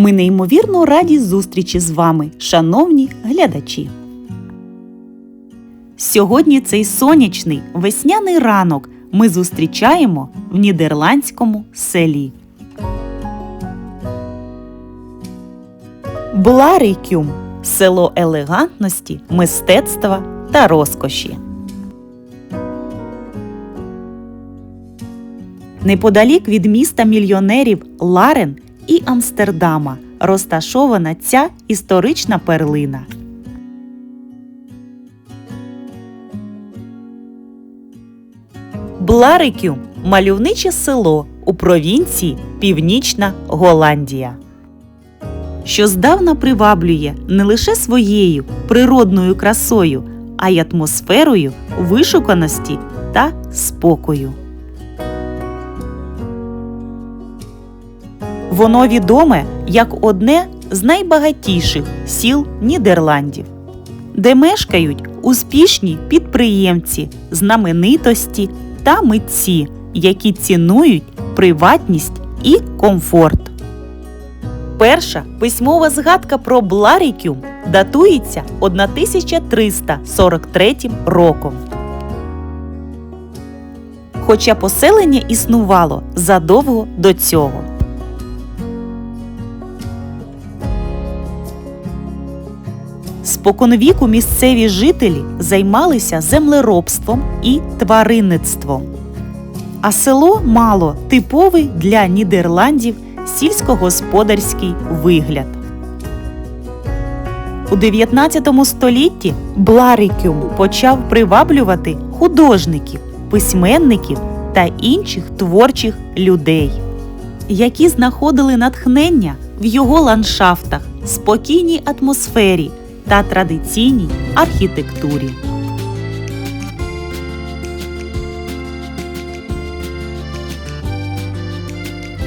Ми неймовірно раді зустрічі з вами, шановні глядачі. Сьогодні цей сонячний весняний ранок ми зустрічаємо в нідерландському селі. Бларикюм село елегантності, мистецтва та розкоші. Неподалік від міста мільйонерів Ларен і Амстердама розташована ця історична перлина. Бларикюм мальовниче село у провінції Північна Голландія, що здавна приваблює не лише своєю природною красою, а й атмосферою вишуканості та спокою. Воно відоме як одне з найбагатіших сіл Нідерландів, де мешкають успішні підприємці, знаменитості та митці, які цінують приватність і комфорт. Перша письмова згадка про Бларікюм датується 1343 роком. Хоча поселення існувало задовго до цього. Споконвіку місцеві жителі займалися землеробством і тваринництвом. А село мало типовий для Нідерландів сільськогосподарський вигляд. У 19 столітті Бларикюм почав приваблювати художників, письменників та інших творчих людей, які знаходили натхнення в його ландшафтах, спокійній атмосфері та традиційній архітектурі.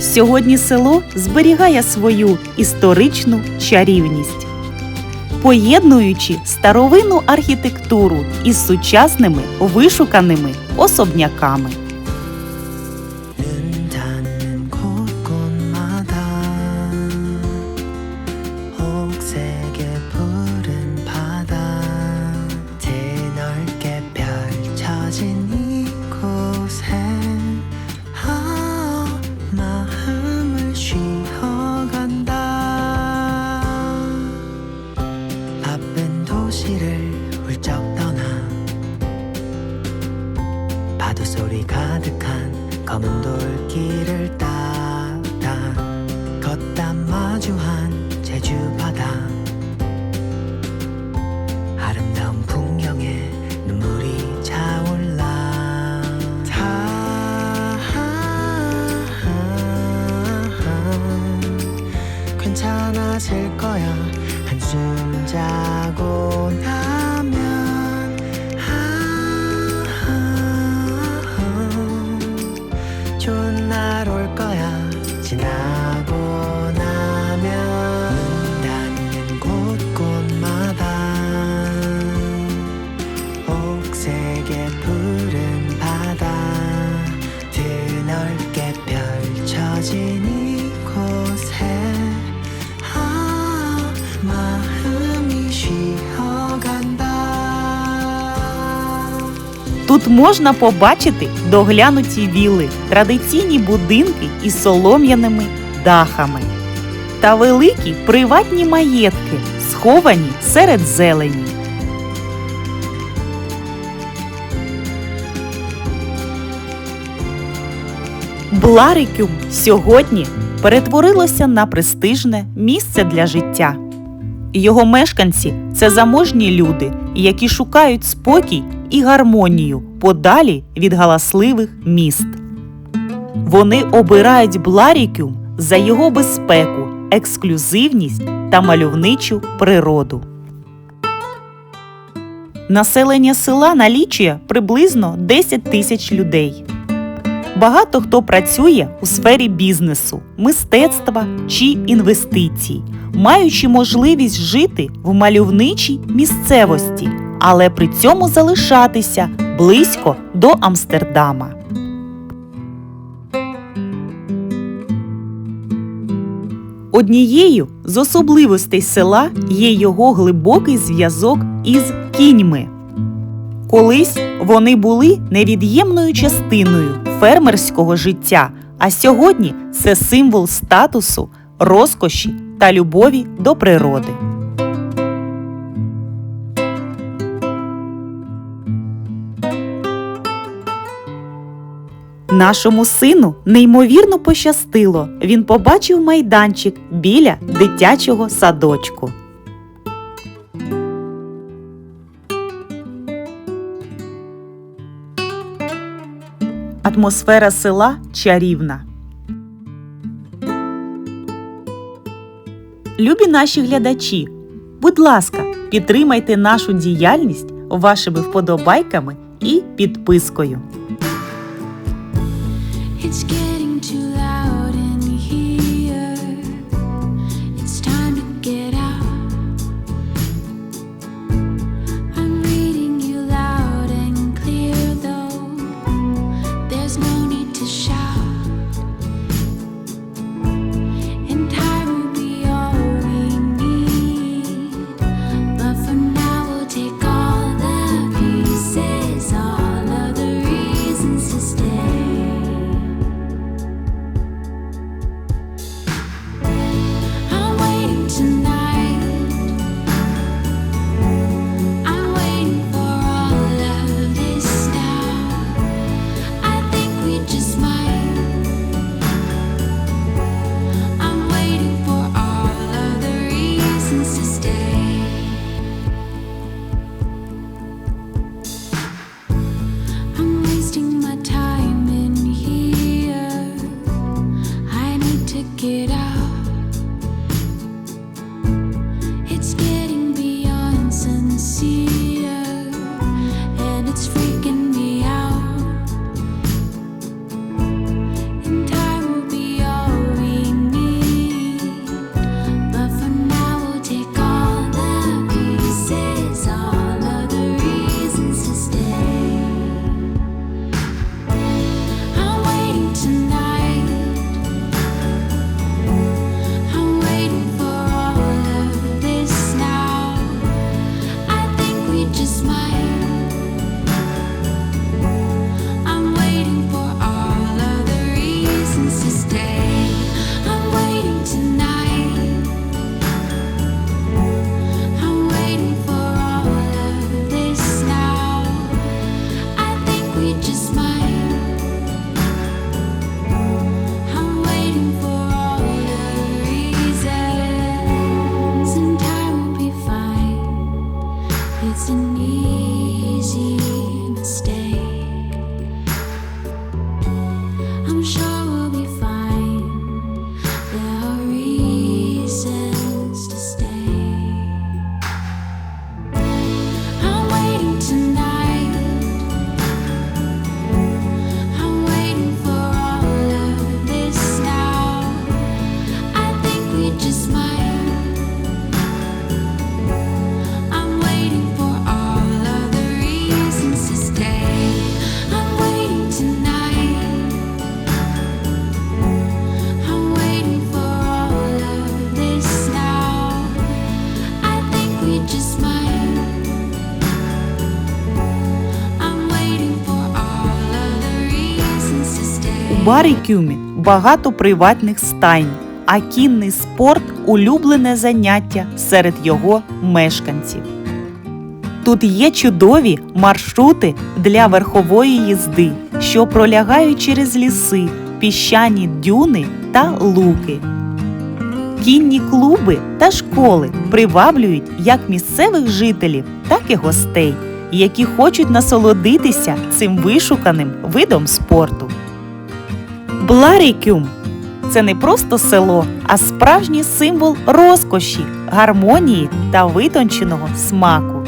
Сьогодні село зберігає свою історичну чарівність, поєднуючи старовинну архітектуру із сучасними вишуканими особняками. 가득한 검은 돌길을 따라 걷다 마주한 제주 바다. 아름다운 풍경에 눈물이 차올라. 다 괜찮아질 거야. 한숨 자고 나 можна побачити доглянуті віли, традиційні будинки із солом'яними дахами та великі приватні маєтки, сховані серед зелені. Бларикюм сьогодні перетворилося на престижне місце для життя. Його мешканці це заможні люди, які шукають спокій і гармонію подалі від галасливих міст. Вони обирають Бларікюм за його безпеку, ексклюзивність та мальовничу природу. Населення села налічує приблизно 10 тисяч людей. Багато хто працює у сфері бізнесу, мистецтва чи інвестицій, маючи можливість жити в мальовничій місцевості, але при цьому залишатися близько до Амстердама. Однією з особливостей села є його глибокий зв'язок із кіньми. Колись вони були невід'ємною частиною фермерського життя, а сьогодні це символ статусу, розкоші та любові до природи. Нашому сину неймовірно пощастило. Він побачив майданчик біля дитячого садочку. Атмосфера села чарівна. Любі наші глядачі, будь ласка, підтримайте нашу діяльність вашими вподобайками і підпискою. It's Барикюмі багато приватних стайń, а кінний спорт улюблене заняття серед його мешканців. Тут є чудові маршрути для верхової їзди, що пролягають через ліси, піщані дюни та луки. Кінні клуби та школи приваблюють як місцевих жителів, так і гостей, які хочуть насолодитися цим вишуканим видом спорту. Бларікюм це не просто село, а справжній символ розкоші, гармонії та витонченого смаку.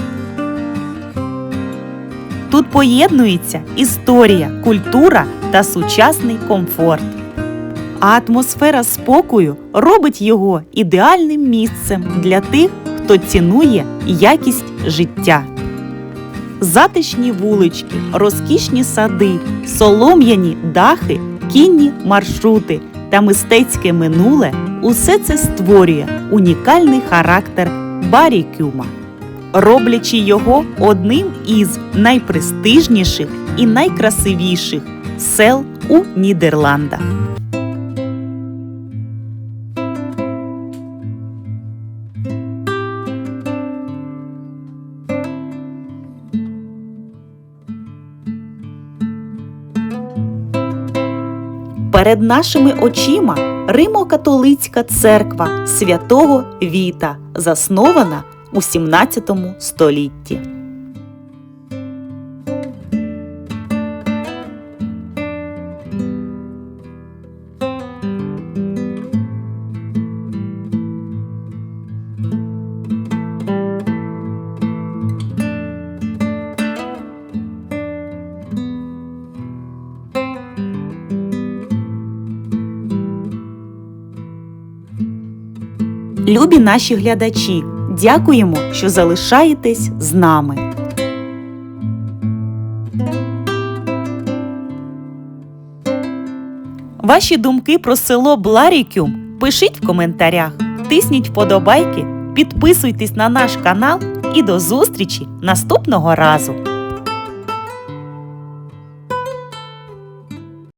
Тут поєднується історія, культура та сучасний комфорт. А атмосфера спокою робить його ідеальним місцем для тих, хто цінує якість життя. Затишні вулички, розкішні сади, солом'яні дахи, кінні маршрути та мистецьке минуле Усе це створює унікальний характер Барікюма, роблячи його одним із найпрестижніших і найкрасивіших сел у Нідерландах. Перед нашими очима Римо-католицька церква святого Віта, заснована у 17 столітті. Любі наші глядачі, дякуємо, що залишаєтесь з нами. Ваші думки про село Бларікюм пишіть в коментарях, тисніть вподобайки, підписуйтесь на наш канал і до зустрічі наступного разу!